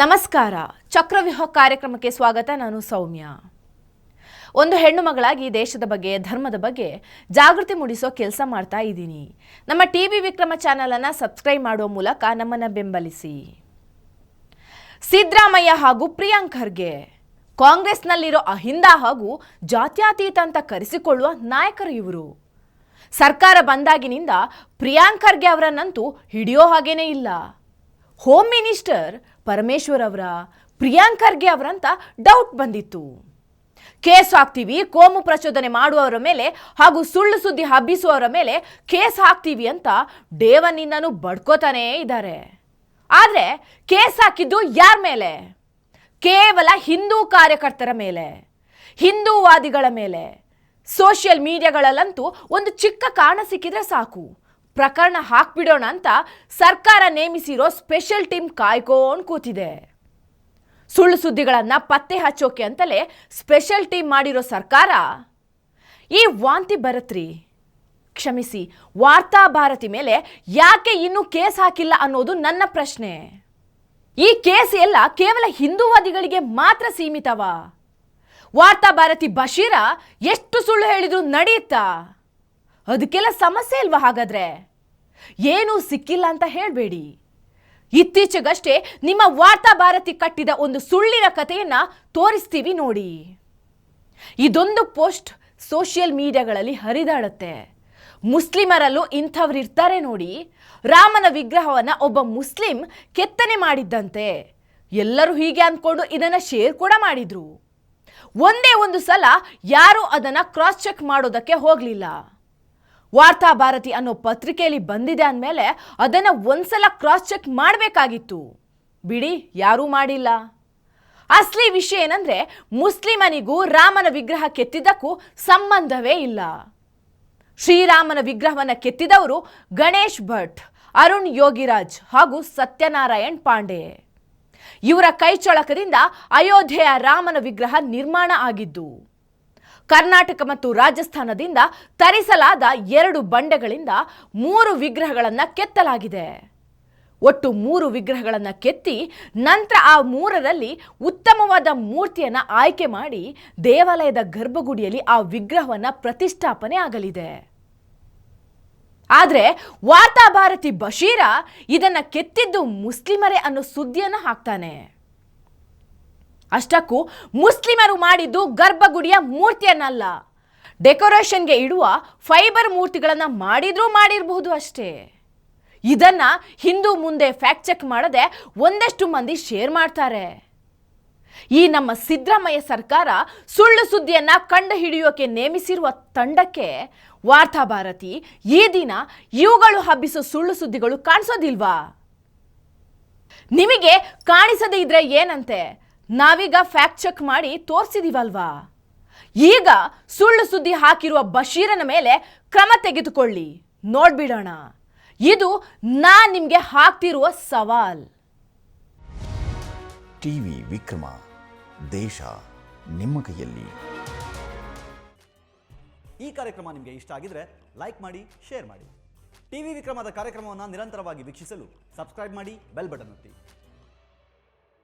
ನಮಸ್ಕಾರ. ಚಕ್ರವ್ಯೂಹ ಕಾರ್ಯಕ್ರಮಕ್ಕೆ ಸ್ವಾಗತ. ನಾನು ಸೌಮ್ಯ. ಒಂದು ಹೆಣ್ಣು ಮಗಳಾಗಿ ದೇಶದ ಬಗ್ಗೆ, ಧರ್ಮದ ಬಗ್ಗೆ ಜಾಗೃತಿ ಮೂಡಿಸೋ ಕೆಲಸ ಮಾಡ್ತಾ ಇದ್ದೀನಿ. ನಮ್ಮ ಟಿ ವಿ ವಿಕ್ರಮ ಚಾನಲನ್ನು ಸಬ್ಸ್ಕ್ರೈಬ್ ಮಾಡುವ ಮೂಲಕ ನಮ್ಮನ್ನು ಬೆಂಬಲಿಸಿ. ಸಿದ್ದರಾಮಯ್ಯ ಹಾಗೂ ಪ್ರಿಯಾಂಕ್ ಖರ್ಗೆ, ಕಾಂಗ್ರೆಸ್ನಲ್ಲಿರೋ ಅಹಿಂದ ಹಾಗೂ ಜಾತ್ಯಾತೀತ ಅಂತ ಕರೆಸಿಕೊಳ್ಳುವ ನಾಯಕರು ಇವರು. ಸರ್ಕಾರ ಬಂದಾಗಿನಿಂದ ಪ್ರಿಯಾಂಕ್ ಖರ್ಗೆ ಅವರನ್ನಂತೂ ಹಿಡಿಯೋ ಹಾಗೇನೇ ಇಲ್ಲ. ಹೋಮ್ ಮಿನಿಸ್ಟರ್ ಪರಮೇಶ್ವರ್ ಅವರ, ಪ್ರಿಯಾಂಕರ್ಗೆ ಅವರಂತ ಡೌಟ್ ಬಂದಿತ್ತು. ಕೇಸ್ ಹಾಕ್ತೀವಿ, ಕೋಮು ಪ್ರಚೋದನೆ ಮಾಡುವವರ ಮೇಲೆ ಹಾಗೂ ಸುಳ್ಳು ಸುದ್ದಿ ಹಬ್ಬಿಸುವವರ ಮೇಲೆ ಕೇಸ್ ಹಾಕ್ತೀವಿ ಅಂತ ಡೇವನ್ನಿಂದನೂ ಬಡ್ಕೋತಾನೇ ಇದ್ದಾರೆ. ಆದರೆ ಕೇಸ್ ಹಾಕಿದ್ದು ಯಾರ ಮೇಲೆ? ಕೇವಲ ಹಿಂದೂ ಕಾರ್ಯಕರ್ತರ ಮೇಲೆ, ಹಿಂದೂವಾದಿಗಳ ಮೇಲೆ. ಸೋಷಿಯಲ್ ಮೀಡಿಯಾಗಳಲ್ಲಂತೂ ಒಂದು ಚಿಕ್ಕ ಕಾರಣ ಸಿಕ್ಕಿದ್ರೆ ಸಾಕು. ಪ್ರಕರಣ ಹಾಕ್ಬಿಡೋಣ ಅಂತ ಸರ್ಕಾರ ನೇಮಿಸಿರೋ ಸ್ಪೆಷಲ್ ಟೀಮ್ ಕಾಯ್ಕೊಂಡು ಕೂತಿದೆ. ಸುಳ್ಳು ಸುದ್ದಿಗಳನ್ನು ಪತ್ತೆ ಹಚ್ಚೋಕೆ ಅಂತಲೇ ಸ್ಪೆಷಲ್ ಟೀಮ್ ಮಾಡಿರೋ ಸರ್ಕಾರ? ಈ ವಾಂತಿ ಬರತ್ರಿ. ಕ್ಷಮಿಸಿ, ವಾರ್ತಾ ಭಾರತಿ ಮೇಲೆ ಯಾಕೆ ಇನ್ನೂ ಕೇಸ್ ಹಾಕಿಲ್ಲ ಅನ್ನೋದು ನನ್ನ ಪ್ರಶ್ನೆ. ಈ ಕೇಸ್ ಎಲ್ಲ ಕೇವಲ ಹಿಂದೂವಾದಿಗಳಿಗೆ ಮಾತ್ರ ಸೀಮಿತವಾ? ವಾರ್ತಾ ಭಾರತಿ ಬಶೀರ ಎಷ್ಟು ಸುಳ್ಳು ಹೇಳಿದ್ರು ನಡೆಯುತ್ತಾ? ಅದಕ್ಕೆಲ್ಲ ಸಮಸ್ಯೆ ಇಲ್ವಾ ಹಾಗಾದ್ರೆ? ಏನೂ ಸಿಕ್ಕಿಲ್ಲ ಅಂತ ಹೇಳಬೇಡಿ. ಇತ್ತೀಚೆಗಷ್ಟೇ ನಿಮ್ಮ ವಾರ್ತಾ ಭಾರತಿ ಕಟ್ಟಿದ ಒಂದು ಸುಳ್ಳಿನ ಕಥೆಯನ್ನ ತೋರಿಸ್ತೀವಿ ನೋಡಿ. ಇದೊಂದು ಪೋಸ್ಟ್ ಸೋಷಿಯಲ್ ಮೀಡಿಯಾಗಳಲ್ಲಿ ಹರಿದಾಡುತ್ತೆ. ಮುಸ್ಲಿಮರಲ್ಲೂ ಇಂಥವ್ರು ಇರ್ತಾರೆ ನೋಡಿ. ರಾಮನ ವಿಗ್ರಹವನ್ನು ಒಬ್ಬ ಮುಸ್ಲಿಂ ಕೆತ್ತನೆ ಮಾಡಿದ್ದಂತೆ. ಎಲ್ಲರೂ ಹೀಗೆ ಅಂದ್ಕೊಂಡು ಇದನ್ನು ಶೇರ್ ಕೂಡ ಮಾಡಿದರು. ಒಂದೇ ಒಂದು ಸಲ ಯಾರೂ ಅದನ್ನು ಕ್ರಾಸ್ ಚೆಕ್ ಮಾಡೋದಕ್ಕೆ ಹೋಗಲಿಲ್ಲ. ವಾರ್ತಾ ಭಾರತಿ ಅನ್ನೋ ಪತ್ರಿಕೆಯಲ್ಲಿ ಬಂದಿದೆ ಅಂದಮೇಲೆ ಅದನ್ನು ಒಂದ್ಸಲ ಕ್ರಾಸ್ ಚೆಕ್ ಮಾಡಬೇಕಾಗಿತ್ತು. ಬಿಡಿ, ಯಾರೂ ಮಾಡಿಲ್ಲ. ಅಸಲಿ ವಿಷಯ ಏನಂದ್ರೆ ಮುಸ್ಲಿಮನಿಗೂ ರಾಮನ ವಿಗ್ರಹ ಕೆತ್ತಿದ್ದಕ್ಕೂ ಸಂಬಂಧವೇ ಇಲ್ಲ. ಶ್ರೀರಾಮನ ವಿಗ್ರಹವನ್ನು ಕೆತ್ತಿದವರು ಗಣೇಶ್ ಭಟ್, ಅರುಣ್ ಯೋಗಿರಾಜ್ ಹಾಗೂ ಸತ್ಯನಾರಾಯಣ್ ಪಾಂಡೆ. ಇವರ ಕೈಚಳಕದಿಂದ ಅಯೋಧ್ಯೆಯ ರಾಮನ ವಿಗ್ರಹ ನಿರ್ಮಾಣ ಆಗಿದ್ದು. ಕರ್ನಾಟಕ ಮತ್ತು ರಾಜಸ್ಥಾನದಿಂದ ತರಿಸಲಾದ ಎರಡು ಬಂಡೆಗಳಿಂದ ಮೂರು ವಿಗ್ರಹಗಳನ್ನು ಕೆತ್ತಲಾಗಿದೆ. ಒಟ್ಟು ಮೂರು ವಿಗ್ರಹಗಳನ್ನು ಕೆತ್ತಿ ನಂತರ ಆ ಮೂರರಲ್ಲಿ ಉತ್ತಮವಾದ ಮೂರ್ತಿಯನ್ನು ಆಯ್ಕೆ ಮಾಡಿ ದೇವಾಲಯದ ಗರ್ಭಗುಡಿಯಲ್ಲಿ ಆ ವಿಗ್ರಹವನ್ನು ಪ್ರತಿಷ್ಠಾಪನೆ ಆಗಲಿದೆ. ಆದರೆ ವಾರ್ತಾಭಾರತಿ ಬಶೀರ ಇದನ್ನು ಕೆತ್ತಿದ್ದು ಮುಸ್ಲಿಮರೇ ಅನ್ನೋ ಸುದ್ದಿಯನ್ನು ಹಾಕ್ತಾನೆ. ಅಷ್ಟಕ್ಕೂ ಮುಸ್ಲಿಮರು ಮಾಡಿದ್ದು ಗರ್ಭಗುಡಿಯ ಮೂರ್ತಿಯನ್ನಲ್ಲ. ಡೆಕೋರೇಷನ್ಗೆ ಇಡುವ ಫೈಬರ್ ಮೂರ್ತಿಗಳನ್ನು ಮಾಡಿದ್ರೂ ಮಾಡಿರಬಹುದು ಅಷ್ಟೇ. ಇದನ್ನು ಹಿಂದೂ ಮುಂದೆ ಫ್ಯಾಕ್ಟ್ ಚೆಕ್ ಮಾಡದೆ ಒಂದಷ್ಟು ಮಂದಿ ಶೇರ್ ಮಾಡ್ತಾರೆ. ಈ ನಮ್ಮ ಸಿದ್ದರಾಮಯ್ಯ ಸರ್ಕಾರ ಸುಳ್ಳು ಸುದ್ದಿಯನ್ನು ಕಂಡು ಹಿಡಿಯೋಕೆ ನೇಮಿಸಿರುವ ತಂಡಕ್ಕೆ ವಾರ್ತಾ ಭಾರತಿ ಈ ದಿನ ಇವುಗಳು ಹಬ್ಬಿಸೋ ಸುಳ್ಳು ಸುದ್ದಿಗಳು ಕಾಣಿಸೋದಿಲ್ವಾ? ನಿಮಗೆ ಕಾಣಿಸದೇ ಇದ್ರೆ ಏನಂತೆ? ನಾವೀಗ ಫ್ಯಾಕ್ಟ್ ಚೆಕ್ ಮಾಡಿ ತೋರಿಸಿದೀವಲ್ವಾ? ಈಗ ಸುಳ್ಳು ಸುದ್ದಿ ಹಾಕಿರುವ ಬಶೀರನ ಮೇಲೆ ಕ್ರಮ ತೆಗೆದುಕೊಳ್ಳಿ. ನೋಡ್ಬಿಡೋಣ. ಇದು ನಾ ನಿಮ್ಗೆ ಹಾಕ್ತಿರುವ ಸವಾಲ್. ಟಿವಿ ವಿಕ್ರಮ. ದೇಶ ನಿಮ್ಮ ಕೈಯಲ್ಲಿ. ಈ ಕಾರ್ಯಕ್ರಮ ನಿಮಗೆ ಇಷ್ಟ ಆಗಿದ್ರೆ ಲೈಕ್ ಮಾಡಿ ಶೇರ್ ಮಾಡಿ. ಟಿವಿ ವಿಕ್ರಮದ ಕಾರ್ಯಕ್ರಮವನ್ನು ನಿರಂತರವಾಗಿ ವೀಕ್ಷಿಸಲು ಸಬ್ಸ್ಕ್ರೈಬ್ ಮಾಡಿ ಬೆಲ್ ಬಟನ್ ಒತ್ತಿ.